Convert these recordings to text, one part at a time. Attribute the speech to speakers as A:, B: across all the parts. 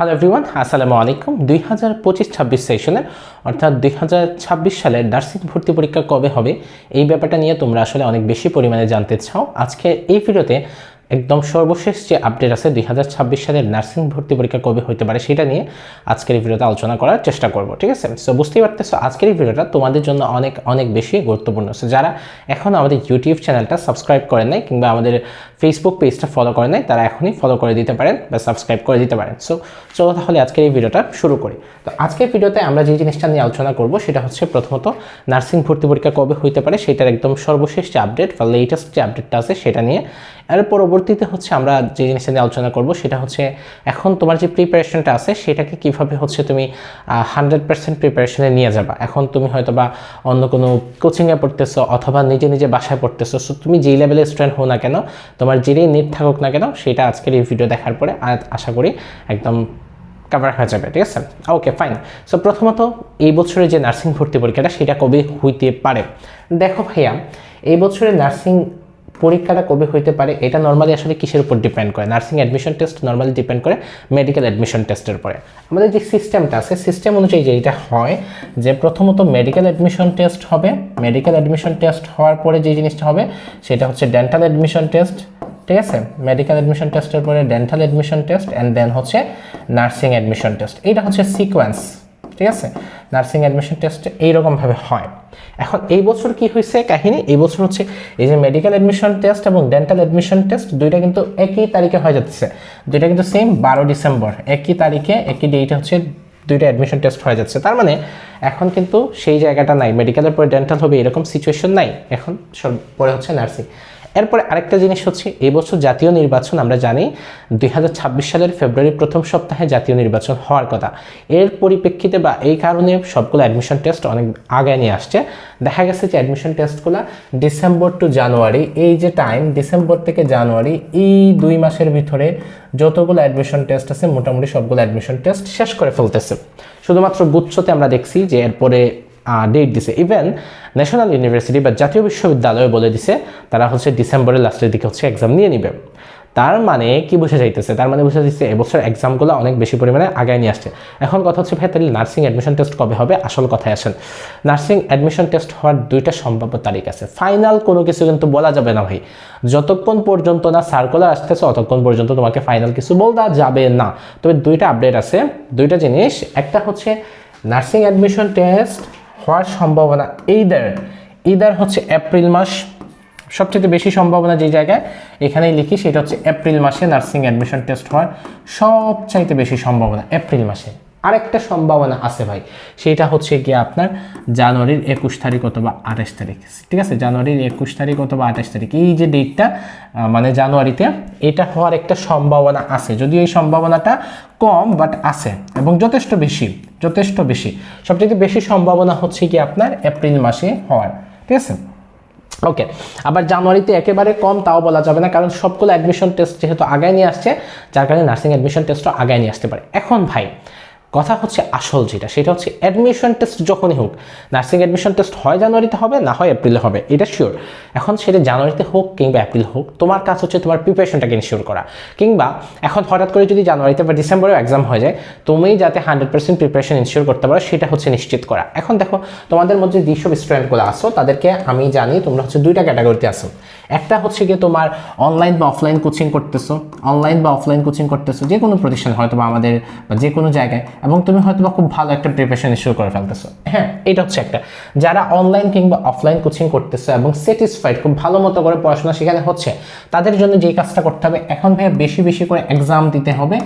A: Hello everyone আসসালামু আলাইকুম। দুই হাজার পঁচিশ ছাব্বিশ সেশনের অর্থাৎ দুই হাজার ছাব্বিশ সালের নার্সিং ভর্তি পরীক্ষা কবে হবে? এই ব্যাপারটা নিয়ে তোমরা আসলে অনেক বেশি পরিমাণে জানতে চাও। আজকে এই ভিডিওতে একদম সর্বশেষ যে আপডেট আছে দুই হাজার ছাব্বিশ সালের নার্সিং ভর্তি পরীক্ষা কবে হতে পারে সেটা নিয়ে আজকের এই ভিডিওতে আলোচনা করার চেষ্টা করব, ঠিক আছে? সো বুঝতেই পারতেছো, আজকের এই ভিডিওটা তোমাদের জন্য অনেক অনেক বেশি গুরুত্বপূর্ণ। সো যারা এখন আমাদের ইউটিউব চ্যানেলটা সাবস্ক্রাইব করে নাই কিংবা আমাদের ফেসবুক পেজটা ফলো করে নাই, তারা এখনই ফলো করে দিতে পারেন বা সাবস্ক্রাইব করে দিতে পারেন। সো চলো তাহলে আজকের এই ভিডিওটা শুরু করি। তো আজকের ভিডিওতে আমরা যে জিনিসটা নিয়ে আলোচনা করব সেটা হচ্ছে প্রথমত নার্সিং ভর্তি পরীক্ষা কবে হইতে পারে সেটার একদম সর্বশেষ যে আপডেট বা লেটেস্ট যে আপডেটটা আছে সেটা নিয়ে এর পরবর্তীতে হচ্ছে আমরা যে জিনিসটা নিয়ে আলোচনা করব, সেটা হচ্ছে এখন তোমার যে প্রিপারেশনটা আছে, সেটাকে কীভাবে হচ্ছে তুমি হান্ড্রেড পার্সেন্ট প্রিপারেশনে নিয়ে যাবা। এখন তুমি হয়তো বা অন্য কোনো কোচিংয়ে পড়তেছো অথবা নিজে নিজে বাসায় পড়তেছো সো তুমি যেই লেভেলের স্টুডেন্ট হও না কেন, তোমার যেটাই নেট থাকুক না কেন, সেটা আজকের এই ভিডিও দেখার পরে আশা করি একদম কাভার হয়ে যাবে, ঠিক আছে? ওকে ফাইন সো প্রথমত এই বছরের যে নার্সিং ভর্তি পরীক্ষাটা, সেটা কবে হইতে পারে? দেখো ভাইয়া, এই বছরের নার্সিং পরীক্ষাটা কবে হইতে পারে, এটা নর্মালি আসলে কিসের উপর ডিপেন্ড করে? Nursing admission test normally depend করে মেডিকেল অ্যাডমিশন টেস্টের উপরে। আমাদের যে সিস্টেমটা আছে সিস্টেম অনুযায়ী যেটা হয়, যে প্রথমত মেডিকেল অ্যাডমিশন টেস্ট হবে মেডিকেল অ্যাডমিশন টেস্ট হওয়ার পরে যে জিনিসটা হবে, সেটা হচ্ছে ডেন্টাল অ্যাডমিশন টেস্ট ঠিক আছে? মেডিকেল অ্যাডমিশন টেস্টের পরে dental admission test and then হচ্ছে নার্সিং অ্যাডমিশন টেস্ট এইটা হচ্ছে সিকোয়েন্স ঠিক আছে? নার্সিং অ্যাডমিশন টেস্ট এইরকমভাবে হয়। এখন এই বছর কি হয়েছে কাহিনী? এই বছর হচ্ছে এই যে মেডিকেল অ্যাডমিশন টেস্ট এবং ডেন্টাল অ্যাডমিশন টেস্ট দুইটা কিন্তু একই তারিখে হয়ে যাচ্ছে। দুইটা কিন্তু সেম বারো ডিসেম্বর। একই তারিখে, একই ডেটে হচ্ছে দুইটা অ্যাডমিশন টেস্ট হয়ে যাচ্ছে। তার মানে এখন কিন্তু সেই জায়গাটা নাই। মেডিকেলের পরে ডেন্টাল হবে এরকম সিচুয়েশন নাই। এখন সব পরে হচ্ছে নার্সিং এরপরে আরেকটা জিনিস হচ্ছে, এই বছর জাতীয় নির্বাচন আমরা জানি, দুই হাজার ছাব্বিশ সালের ফেব্রুয়ারির প্রথম সপ্তাহে জাতীয় নির্বাচন হওয়ার কথা। এর পরিপ্রেক্ষিতে বা এই কারণে সবগুলো অ্যাডমিশন টেস্ট অনেক আগে নিয়ে আসছে। দেখা গেছে যে অ্যাডমিশন টেস্টগুলো ডিসেম্বর টু জানুয়ারি এই যে টাইম ডিসেম্বর থেকে জানুয়ারি এই দুই মাসের ভিতরে যতগুলো অ্যাডমিশন টেস্ট আছে, মোটামুটি সবগুলো অ্যাডমিশন টেস্ট শেষ করে ফেলতেছে। শুধুমাত্র গুচ্ছতে আমরা দেখছি যে এরপরে ডেট দিছে। ইভেন ন্যাশনাল ইউনিভার্সিটি বা জাতীয় বিশ্ববিদ্যালয় বলে দিছে, তারা হচ্ছে ডিসেম্বরের লাস্টের দিকে হচ্ছে এক্সাম নিয়ে নিবে। তার মানে কি বোঝা যাইতেছে? তার মানে বোঝা যাচ্ছে এবছর এক্সামগুলো অনেক বেশি পরিমাণে আগায় নিয়ে আসছে। এখন কথা হচ্ছে ভাই তাহলে নার্সিং অ্যাডমিশন টেস্ট কবে হবে? আসল কথায় আসেন। নার্সিং অ্যাডমিশন টেস্ট হওয়ার দুইটা সম্ভাব্য তারিখ আছে। ফাইনাল কোনো কিছু কিন্তু বলা যাবে না ভাই। যতক্ষণ পর্যন্ত না সার্কুলার আসতেছে ততক্ষণ পর্যন্ত তোমাকে ফাইনাল কিছু বলা যাবে না। তবে দুইটা আপডেট আছে। দুইটা জিনিস, একটা হচ্ছে নার্সিং অ্যাডমিশন টেস্ট হওয়ার সম্ভাবনা এইদার ইদার হচ্ছে এপ্রিল মাস, সবচেয়ে বেশি সম্ভাবনা যে জায়গায় এখানেই লিখি সেটা হচ্ছে এপ্রিল মাসে নার্সিং অ্যাডমিশন টেস্ট হওয়ার সবচাইতে বেশি সম্ভাবনা এপ্রিল মাসে। আরেকটা সম্ভাবনা আছে ভাই। সেটা হচ্ছে গিয়ে আপনার জানুয়ারির একুশ তারিখ অথবা আঠাশ তারিখ। ঠিক আছে? জানুয়ারির একুশ তারিখ অথবা আঠাশ তারিখ। এই যে ডেটটা মানে জানুয়ারিতে, এটা হওয়ার একটা সম্ভাবনা আছে। যদিও এই সম্ভাবনাটা কম বাট আছে এবং যথেষ্ট বেশি যথেষ্ট বেশি। সবচেয়ে বেশি সম্ভাবনা হচ্ছে কি আপনার এপ্রিল মাসে হওয়ার। ঠিক আছে? ওকে, আবার জানুয়ারিতে একেবারে কম, তাও বলা যাবে না, কারণ সবগুলো অ্যাডমিশন টেস্ট যেহেতু আগায় নিয়ে আসছে, যার কারণে নার্সিং অ্যাডমিশন টেস্টও আগায় নিয়ে আসতে পারে। এখন ভাই কথা হচ্ছে আসল যেটা, সেটা হচ্ছে অ্যাডমিশন টেস্ট যখনই হোক নার্সিং অ্যাডমিশন টেস্ট হয় জানুয়ারিতে হবে, না হয় এপ্রিলে হবে, এটা শিওর এখন সেটা জানুয়ারিতে হোক কিংবা এপ্রিল হোক, তোমার কাজ হচ্ছে তোমার প্রিপারেশনটাকে ইনশিওর করা। কিংবা এখন হঠাৎ করে যদি জানুয়ারিতে বা ডিসেম্বরেও এক্সাম হয়ে যায়, তুমি যাতে হান্ড্রেড পার্সেন্ট প্রিপারেশন ইনশিওর করতে পারো, সেটা হচ্ছে নিশ্চিত করা। এখন দেখো, তোমাদের মধ্যে যেসব স্টুডেন্টগুলো আসো তাদেরকে আমি জানি তোমরা হচ্ছে দুইটা ক্যাটাগরিতে আসো একটা হচ্ছে গিয়ে তোমার অনলাইন বা অফলাইন কোচিং করতেছো অনলাইন বা অফলাইন কোচিং করতেছো, যে কোনো প্রতিষ্ঠান হয়তো বা আমাদের বা যে কোনো জায়গায়, এবং তুমি হয়তো বা খুব ভালো একটা প্রিপারেশন ইস্যু করে ফেলতেছো। হ্যাঁ এটা হচ্ছে একটা। যারা অনলাইন কিংবা অফলাইন কোচিং করতেছো এবং স্যাটিসফাইড খুব ভালো মতো করে পড়াশোনা সেখানে হচ্ছে, তাদের জন্য যেই কাজটা করতে হবে, এখন ভাইয়া বেশি বেশি করে এক্সাম দিতে হবে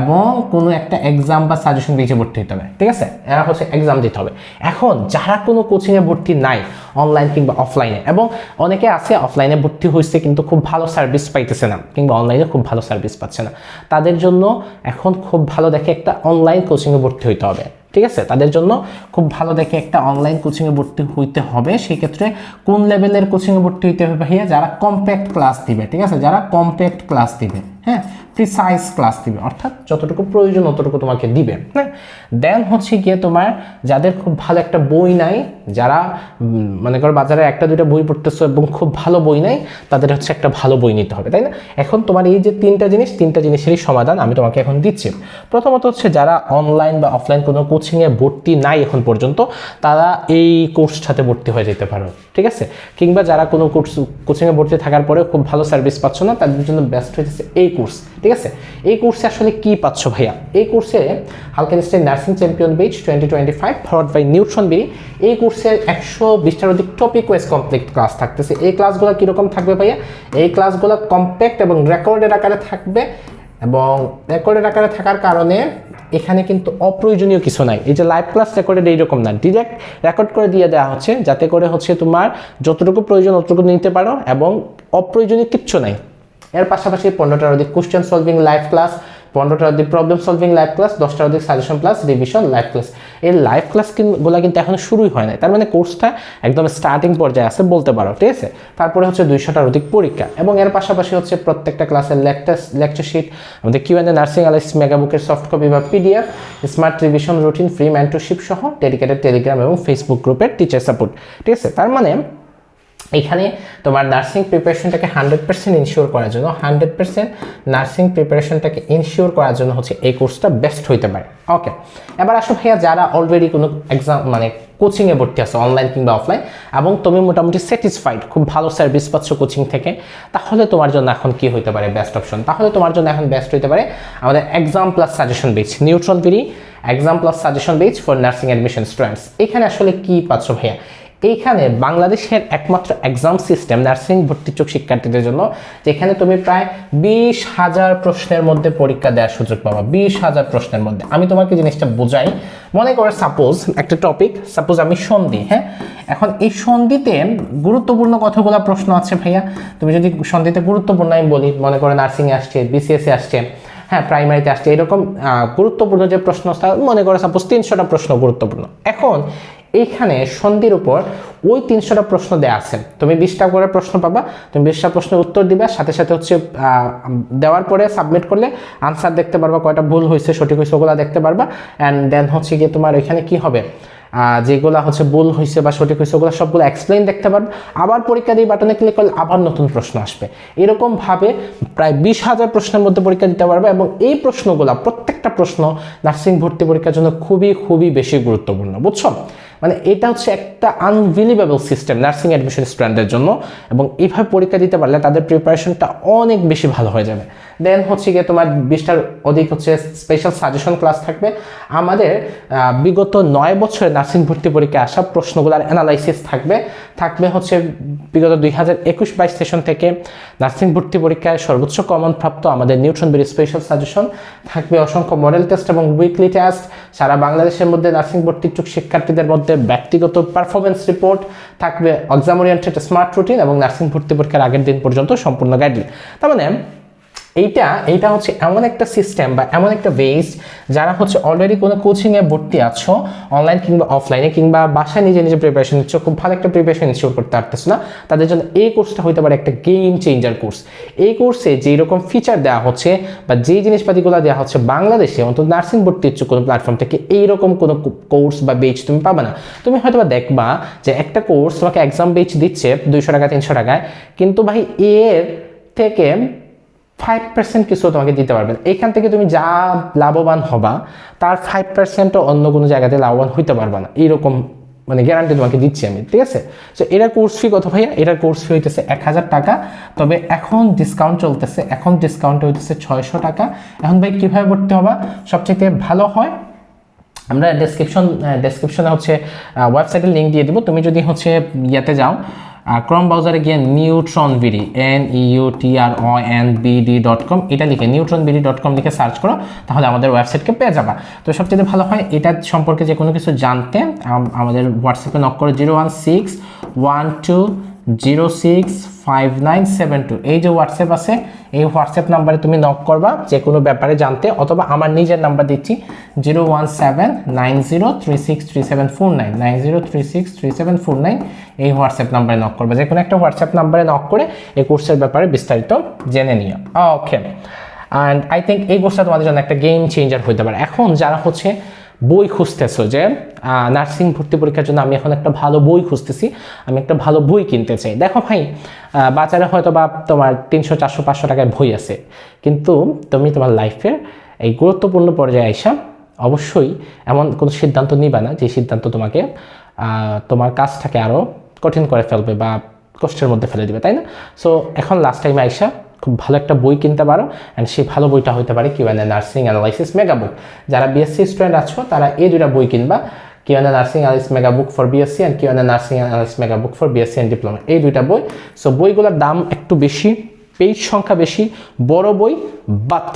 A: এবং কোনো একটা এক্সাম বা সাজেশন বেঁচে ভর্তি হতে হবে, ঠিক আছে? এরা হচ্ছে এক্সাম দিতে হবে। এখন যারা কোনো কোচিংয়ে ভর্তি নাই অনলাইন কিংবা অফলাইনে এবং অনেকে আছে অফলাইনে ভর্তি হয়েছে কিন্তু খুব ভালো সার্ভিস পাইতেছে না, কিংবা অনলাইনে খুব ভালো সার্ভিস পাচ্ছে না। তাদের জন্য এখন খুব ভালো দেখে একটা অনলাইন কোচিংয়ে ভর্তি হইতে হবে, ঠিক আছে? তাদের জন্য খুব ভালো দেখে একটা অনলাইন কোচিংয়ে ভর্তি হইতে হবে। সেই ক্ষেত্রে কোন লেভেলের কোচিংয়ে ভর্তি হইতে হবে ভাইয়া? যারা কম্প্যাক্ট ক্লাস দিবে, ঠিক আছে? যারা কম্প্যাক্ট ক্লাস দিবে হ্যাঁ? প্রিসাইজ ক্লাস দিবে, অর্থাৎ যতটুকু প্রয়োজন ততটুকু তোমাকে দিবে। হ্যাঁ? দেন হচ্ছে গিয়ে তোমার যাদের খুব ভালো একটা বই নাই, যারা মনে করো বাজারে একটা, দুইটা বই পড়তেছো এবং খুব ভালো বই নাই, তাদের হচ্ছে একটা ভালো বই নিতে হবে, তাই না? এখন তোমার এই যে তিনটা জিনিস, তিনটা জিনিসেরই সমাধান আমি তোমাকে এখন দিচ্ছি। প্রথমত হচ্ছে যারা অনলাইন বা অফলাইন কোনো কোচিংয়ে ভর্তি নাই এখন পর্যন্ত, তারা এই কোর্সটাতে ভর্তি হয়ে যেতে পারো। ঠিক আছে? কিংবা যারা কোনো কোর্স কোচিংয়ে ভর্তি থাকার পরে খুব ভালো সার্ভিস পাচ্ছ না, তাদের জন্য বেস্ট হয়েছে এই কোর্স ঠিক আছে? এই কোর্সে আসলে কি পাচ্ছ ভাইয়া? এই কোর্সে হালকেনস্টাইন nursing champion batch twenty twenty five forward by Neutron বিরি এই কোর্সে একশো বিশটার অধিক টপিক ওয়াইজ কমপ্লিট ক্লাস থাকতেছে। এই ক্লাসগুলো কীরকম থাকবে ভাইয়া? এই ক্লাসগুলো কম্প্যাক্ট এবং রেকর্ডের আকারে থাকবে এবং রেকর্ডের আকারে থাকার কারণে এখানে কিন্তু অপ্রয়োজনীয় কিছু নাই। এই যে লাইভ ক্লাস রেকর্ডেড এইরকম না। ডিরেক্ট রেকর্ড করে দিয়ে দেওয়া হচ্ছে, যাতে করে হচ্ছে তোমার যতটুকু প্রয়োজন অতটুকু নিতে পারো এবং অপ্রয়োজনীয় কিচ্ছু নাই। এর পাশাপাশি পনেরোটার অধিক কোশ্চেন সলভিং লাইভ ক্লাস পনেরোটার অধিক প্রবলেম সলভিং লাইভ ক্লাস দশটার অধিক suggestion plus revision live class এই লাইভ ক্লাসগুলো কিন্তু এখনও শুরুই হয় নাই। তার মানে কোর্সটা একদম স্টার্টিং পর্যায়ে আছে বলতে পারো, ঠিক আছে? তারপরে হচ্ছে দুইশোটার অধিক পরীক্ষা এবং এর পাশাপাশি হচ্ছে প্রত্যেকটা ক্লাসের লেকচার লেকচার শিট আমাদের কিউ এন নার্সিং আলাইস মেগাবুকের সফট কপি বা PDF smart revision routine free mentorship সহ ডেডিকেটেড টেলিগ্রাম এবং ফেসবুক গ্রুপের টিচার সাপোর্ট ঠিক আছে? তার মানে এখানে তোমার নার্সিং প্রিপারেশনটাকে হান্ড্রেড পার্সেন্ট ইনশিওর করার জন্য হান্ড্রেড পার্সেন্ট নার্সিং প্রিপারেশনটাকে ইনশিওর করার জন্য হচ্ছে এই কোর্সটা বেস্ট হইতে পারে। ওকে এবার আসো ভাইয়া যারা অলরেডি কোনো এক্সাম মানে কোচিংয়ে ভর্তি আছে অনলাইন কিংবা অফলাইন এবং তুমি মোটামুটি স্যাটিসফাইড খুব ভালো সার্ভিস পাচ্ছ কোচিং থেকে, তাহলে তোমার জন্য এখন কি হইতে পারে বেস্ট অপশন তাহলে তোমার জন্য এখন বেস্ট হইতে পারে আমাদের exam plus suggestion batch Neutron ভিরি exam plus suggestion batch for nursing admission students এখানে আসলে কি পাচ্ছ ভাইয়া? এইখানে বাংলাদেশের একমাত্র এক্সাম সিস্টেম নার্সিং ভর্তিচ্ছুক শিক্ষার্থীদের জন্য, যেখানে তুমি প্রায় বিশ হাজার প্রশ্নের মধ্যে পরীক্ষা দেওয়ার সুযোগ পাবা। বিশ হাজার প্রশ্নের মধ্যে। আমি তোমাকে জিনিসটা বোঝাই। মনে করো সাপোজ একটা টপিক সাপোজ আমি সন্ধি হ্যাঁ? এখন এই সন্ধিতে গুরুত্বপূর্ণ কতগুলো প্রশ্ন আছে ভাইয়া? তুমি যদি সন্ধিতে গুরুত্বপূর্ণ, আমি বলি, মনে করো নার্সিংয়ে আসছে বিসিএসে আসছে হ্যাঁ প্রাইমারিতে আসছে, এরকম গুরুত্বপূর্ণ যে প্রশ্ন মনে করো সাপোজ তিনশোটা প্রশ্ন গুরুত্বপূর্ণ। এখন এইখানে সন্ধির উপর ওই তিনশোটা প্রশ্ন দেওয়া আছে। তুমি বিশটা করে প্রশ্ন পাবা, তুমি বিশটা প্রশ্নের উত্তর দিবা, সাথে সাথে হচ্ছে দেওয়ার পরে সাবমিট করলে আনসার দেখতে পারবা কয়টা ভুল হয়েছে, সঠিক হয়েছে, ওগুলো দেখতে পারবা। অ্যান্ড দেন হচ্ছে গিয়ে তোমার এখানে কি হবে? যেগুলা হচ্ছে ভুল হয়েছে বা সঠিক হয়েছে, ওগুলো সবগুলো এক্সপ্লেন দেখতে পারবে। আবার পরীক্ষা দিয়ে বাটনে ক্লিক করলে আবার নতুন প্রশ্ন আসবে। এরকমভাবে প্রায় বিশ হাজার প্রশ্নের মধ্যে পরীক্ষা দিতে পারবে এবং এই প্রশ্নগুলো প্রত্যেকটা প্রশ্ন নার্সিং ভর্তি পরীক্ষার জন্য খুবই খুবই বেশি গুরুত্বপূর্ণ, বুঝছ? মানে এটা হচ্ছে একটা আনবিলিভেবল সিস্টেম নার্সিং অ্যাডমিশন স্টুডেন্টদের জন্য। এবং এইভাবে পরীক্ষা দিতে পারলে তাদের প্রিপারেশনটা অনেক বেশি ভালো হয়ে যাবে। দেন হচ্ছে গিয়ে তোমার বিশটার অধিক হচ্ছে স্পেশাল সাজেশন ক্লাস থাকবে। আমাদের বিগত নয় বছরের নার্সিং ভর্তি পরীক্ষায় আসা প্রশ্নগুলোর অ্যানালাইসিস থাকবে। থাকবে হচ্ছে বিগত দুই হাজার একুশ বাইশ সেশন থেকে নার্সিং ভর্তি পরীক্ষায় সর্বোচ্চ কমন প্রাপ্ত আমাদের নিউট্রন বেরি স্পেশাল সাজেশন থাকবে অসংখ্য মডেল টেস্ট এবং উইকলি টেস্ট সারা বাংলাদেশের মধ্যে নার্সিং ভর্তি শিক্ষার্থীদের মধ্যে ব্যক্তিগত পারফরমেন্স রিপোর্ট থাকবে এক্সাম ওরিয়েন্টেড স্মার্ট রুটিন এবং নার্সিং ভর্তি পরীক্ষার আগের দিন পর্যন্ত সম্পূর্ণ গাইডলাইন তার মানে এইটা এইটা হচ্ছে এমন একটা সিস্টেম বা এমন একটা বেস যারা হচ্ছে অলরেডি কোনো কোচিংয়ে ভর্তি আছো অনলাইন কিংবা অফলাইনে কিংবা বাসায় নিজে নিজে প্রিপারেশন নিচ্ছ, খুব ভালো একটা প্রিপারেশন ইনশিওর করতে পারতেছো না। তাদের জন্য এই কোর্সটা হইতে পারে একটা গেম চেঞ্জার কোর্স এই কোর্সে যেই রকম ফিচার দেওয়া হচ্ছে বা যেই জিনিসপাতিগুলো দেওয়া হচ্ছে বাংলাদেশে, অন্তত নার্সিং ভর্তি ইচ্ছুক কোনো প্ল্যাটফর্ম থেকে এইরকম কোনো কোর্স বা বেচ তুমি পাবে না। তুমি হয়তো বা দেখবা যে একটা কোর্স তোমাকে এক্সাম বেচ দিচ্ছে দুইশো টাকা তিনশো টাকায়, কিন্তু ভাই এর থেকে ফাইভ পার্সেন্ট কিছু তোমাকে দিতে পারবে। এখান থেকে তুমি যা লাভবান হবা, তার ফাইভ পার্সেন্টও অন্য কোনো জায়গাতে লাভবান হইতে পারবে না। এইরকম মানে গ্যারান্টি তোমাকে দিচ্ছি আমি, ঠিক আছে? তো এটার কোর্স ফি কত ভাইয়া? এটার কোর্স ফি হইতেছে এক হাজার টাকা। তবে এখন ডিসকাউন্ট চলতেছে, এখন ডিসকাউন্ট হইতেছে ছয়শো টাকা। এখন ভাই কীভাবে ভর্তি হবা? সবচেয়ে ভালো হয়, আমরা ডেসক্রিপশন ডেসক্রিপশনে হচ্ছে ওয়েবসাইটের লিঙ্ক দিয়ে দিব। তুমি যদি হচ্ছে ইয়েতে যাও ক্রম ব্রাউজারে গিয়ে Neutron BD N U T R O N BD dot com এটা লিখে নিউট্রন বিডি ডট কম লিখে সার্চ করো, তাহলে আমাদের ওয়েবসাইটকে পেয়ে যাবা। তো সবচেয়ে ভালো হয় এটা সম্পর্কে যে কোনো কিছু জানতে আমাদের হোয়াটসঅ্যাপে নক করো zero one six one two zero six five nine seven two. এই যে হোয়াটসঅ্যাপ আছে, এই হোয়াটসঅ্যাপ নাম্বারে তুমি নক করবা, যে কোনো ব্যাপারে জানতে, অথবা আমার নিজের নাম্বার দিচ্ছি, zero one seven nine zero three six three seven four nine nine zero three six three seven four nine, এই হোয়াটসঅ্যাপ নাম্বারে নক করবা। যে কোনো একটা হোয়াটসঅ্যাপ নাম্বারে নক করে এই কোর্সের ব্যাপারে বিস্তারিত জেনে নিও। ওকে অ্যান্ড আই থিঙ্ক এই কোর্সটা তোমাদের জন্য একটা গেম চেঞ্জার হতে পারে। এখন যারা হচ্ছে বই খুঁজতেছো যে নার্সিং ভর্তি পরীক্ষার জন্য আমি এখন একটা ভালো বই খুঁজতেছি, আমি একটা ভালো বই কিনতে চাই। দেখো ভাই বাজারে হয়তো বা তোমার তিনশো, চারশো, পাঁচশো টাকায় বই আছে, কিন্তু তুমি তোমার লাইফের এই গুরুত্বপূর্ণ পর্যায়ে আইসা অবশ্যই এমন কোনো সিদ্ধান্ত নিবা না যে সিদ্ধান্ত তোমাকে তোমার কাজটাকে আরও কঠিন করে ফেলবে বা কষ্টের মধ্যে ফেলে দিবে, তাই না? সো এখন লাস্ট টাইমে আইসা খুব ভালো একটা বই কিনতে পারো। অ্যান্ড সেই ভালো বইটা হতে পারে QN nursing analysis mega book যারা বিএসসি স্টুডেন্ট আছো, তারা এই দুটা বই কিনবা। QN nursing analysis mega book for BSc and QN nursing analysis mega book for BSc and diploma এই দুইটা বই। সো বইগুলোর দাম একটু বেশি। পেজ সংখ্যা বেশি, বড় বই বাট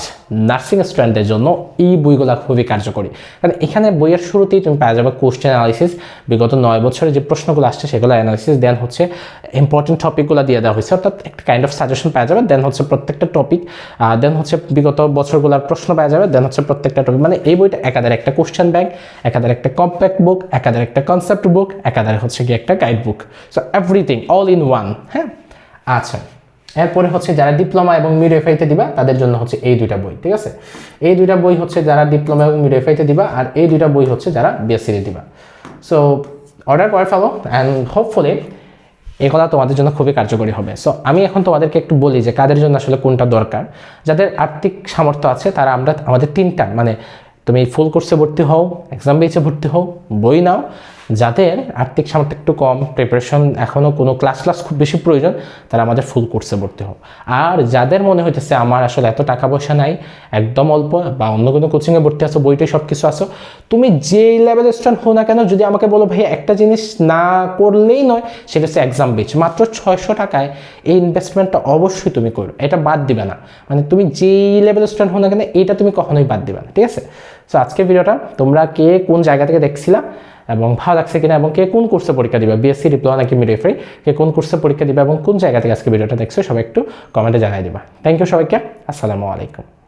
A: নার্সিং স্টুডেন্টদের জন্য এই বইগুলো খুবই কার্যকরী। কারণ এখানে বইয়ের শুরুতেই তুমি পাওয়া যাবে কোশ্চেন অ্যানালিসিস বিগত নয় বছরে যে প্রশ্নগুলো আসছে সেগুলো অ্যানালিসিস দেন হচ্ছে ইম্পর্টেন্ট টপিকগুলো দিয়ে দেওয়া হয়েছে। অর্থাৎ একটা কাইন্ড অফ সাজেশন পাওয়া যাবে দেন হচ্ছে প্রত্যেকটা টপিক দেন হচ্ছে বিগত বছরগুলোর প্রশ্ন পাওয়া যাবে দেন হচ্ছে প্রত্যেকটা টপিক মানে এই বইটা একাধারে একটা কোশ্চেন ব্যাংক একাধারে একটা কম্প্যাক্ট বুক একাধারে একটা কনসেপ্ট বুক একাধারে হচ্ছে কি একটা guide book so everything all in one হ্যাঁ? আচ্ছা। এরপরে হচ্ছে যারা ডিপ্লোমা এবং মিডওয়েফাইতে দিবা, তাদের জন্য হচ্ছে এই দুইটা বই, ঠিক আছে? এই দুইটা বই হচ্ছে যারা ডিপ্লোমা এবং মিডওয়েফাইতে দিবা, আর এই দুইটা বই হচ্ছে যারা বিএসসিতে দিবা। সো অর্ডার করে ফেলো অ্যান্ড হোপফুলি এগুলো তোমাদের জন্য খুবই কার্যকরী হবে। সো আমি এখন তোমাদেরকে একটু বলি যে কাদের জন্য আসলে কোনটা দরকার। যাদের আর্থিক সামর্থ্য আছে, তারা আমরা, আমাদের তিনটা মানে তুমি ফুল কোর্সে ভর্তি হও এক্সাম বেচে ভর্তি হও, বই নাও যাদের আর্থিক সামর্থ্য একটু কম প্রিপারেশন এখনও কোনো ক্লাস ক্লাস খুব বেশি প্রয়োজন, তারা আমাদের ফুল কোর্সে ভর্তি হোক আর যাদের মনে হইতেছে আমার আসলে এত টাকা পয়সা নাই, একদম অল্প বা অন্য কোনো কোচিংয়ে ভর্তি আসো বইটাই সব কিছু আসো তুমি যেই লেভেলের স্টুডেন্ট হো না কেন, যদি আমাকে বলো ভাই একটা জিনিস না করলেই নয়, সেটা হচ্ছে এক্সাম বেচ মাত্র ছয়শো টাকায় এই ইনভেস্টমেন্টটা অবশ্যই তুমি করো, এটা বাদ দিবে না। মানে তুমি যেই লেভেলের স্টুডেন্ট হো না কেন এইটা তুমি কখনোই বাদ দিবে না, ঠিক আছে? সো আজকের ভিডিওটা তোমরা কে কোন জায়গা থেকে দেখছিলা এবং ভালো লাগছে কিনা এবং কে কোন কোর্সে পরীক্ষা দিবে? বিএসসি ডিপ্লোমা নাকি মিডিফ্রি কে কোন কোর্সে পরীক্ষা দিবে এবং কোন জায়গা থেকে আজকে ভিডিওটা দেখছ? সবাই একটু কমেন্টে জানাই দিবা। থ্যাংক ইউ সবাইকে। আসসালামু আলাইকুম।